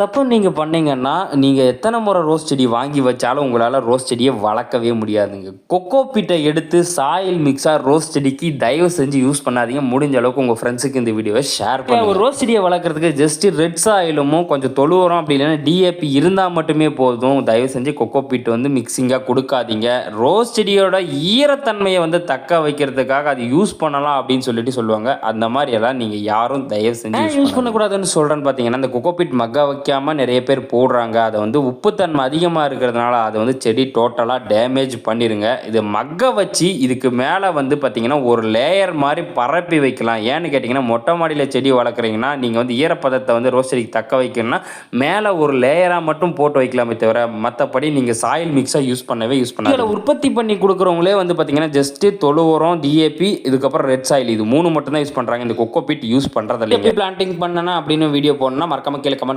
தப்பு நீங்கள் பண்ணீங்கன்னா நீங்கள் எத்தனை முறை ரோஸ் செடி வாங்கி வச்சாலும் உங்களால் ரோஸ் செடியை வளர்க்கவே முடியாதுங்க. கொக்கோ பீட்டை எடுத்து சாயில் மிக்ஸாக ரோஸ் செடிக்கு தயவு செஞ்சு யூஸ் பண்ணாதீங்க. முடிஞ்ச அளவுக்கு உங்கள் ஃப்ரெண்ட்ஸுக்கு இந்த வீடியோவை ஷேர் பண்ணுங்க. ஒரு ரோஸ் செடியை வளர்க்குறதுக்கு ஜஸ்ட் ரெட் சாயிலுமோ கொஞ்சம் தொழு உரம் அப்படி இல்லைன்னா டிஏபி இருந்தால் மட்டுமே போதும். தயவு செஞ்சு கொக்கோ பீட் வந்து மிக்சிங்காக கொடுக்காதீங்க. ரோஸ் செடியோட ஈரத்தன்மையை வந்து தக்க வைக்கிறதுக்காக அது யூஸ் பண்ணலாம் அப்படின்னு சொல்லிட்டு சொல்லுவாங்க. அந்த மாதிரி எல்லாம் நீங்கள் யாரும் தயவு செஞ்சு யூஸ் பண்ணக்கூடாதுன்னு சொல்கிறேன்னு பார்த்தீங்கன்னா இந்த கொக்கோபிட் மக்கா வைக்காமல் நிறைய பேர் போடுறாங்க. அதை வந்து உப்புத்தன்மை அதிகமாக இருக்கிறதுனால அதை வந்து செடி டோட்டலாக டேமேஜ் பண்ணிடுங்க இது மக்க வச்சு இதுக்கு மேலே வந்து பார்த்தீங்கன்னா ஒரு லேயர் மாதிரி பரப்பி வைக்கலாம். ஏன்னு கேட்டிங்கன்னா மொட்டை மாடியில் செடி வளர்க்குறீங்கன்னா நீங்கள் வந்து ஈரப்பதத்தை வந்து ரோஸ் செடிக்கு தக்க வைக்கணும்னா மேலே ஒரு லேயராக மட்டும் போட்டு வைக்கலாமே தவிர மற்றபடி நீங்கள் சாயில் மிக்ஸாக யூஸ் பண்ணவே யூஸ் பண்ணாது உற்பத்தி பண்ணி கொடுக்குறவங்களே வந்து பார்த்தீங்கன்னா ஜஸ்ட்டு தொழு உரம் டிஏபி இதுக்கப்புறம் ரெட் சாயில் இது மூணு மட்டும் தான் யூஸ் பண்ணுறாங்க இந்த கொக்கோ பீட் யூஸ் பண்ணுறதில்ல எப்படி பிளான்டிங் பண்ணனா அப்படின்னு வீடியோ போடணும்னா மறக்காம கீழே கமெண்ட்